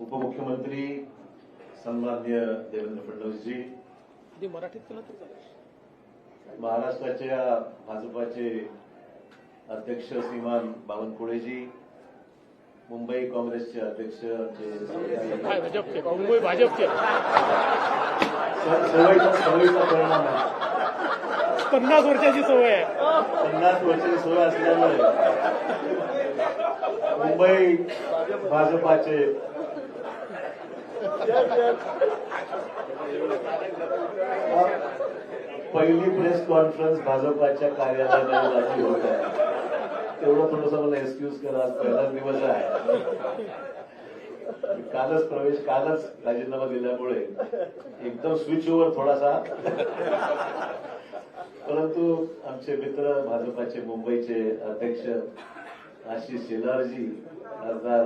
उपमुख्यमंत्री सन्मान्य देवेंद्र फडणवीसजी मराठीत. महाराष्ट्राच्या भाजपाचे अध्यक्ष श्रीमान बावनकुळेजी मुंबई काँग्रेसचे अध्यक्ष परिणाम पन्नास वर्षाची सवय आहे. पन्नास वर्षाची सोय असल्यामुळे. मुंबई भाजपाचे. पहिली प्रेस कॉन्फरन्स भाजपाच्या कार्यालयामध्ये होत आहे. तेवढं थोडस मला एक्सक्यूज करा आज पहिलाच दिवस आहे. कालच प्रवेश कालच राजीनामा दिल्यामुळे एकदम स्विच ओव्हर थोडासा. परंतु आमचे मित्र भाजपाचे मुंबईचे अध्यक्ष आशिष शेलारजी खासदार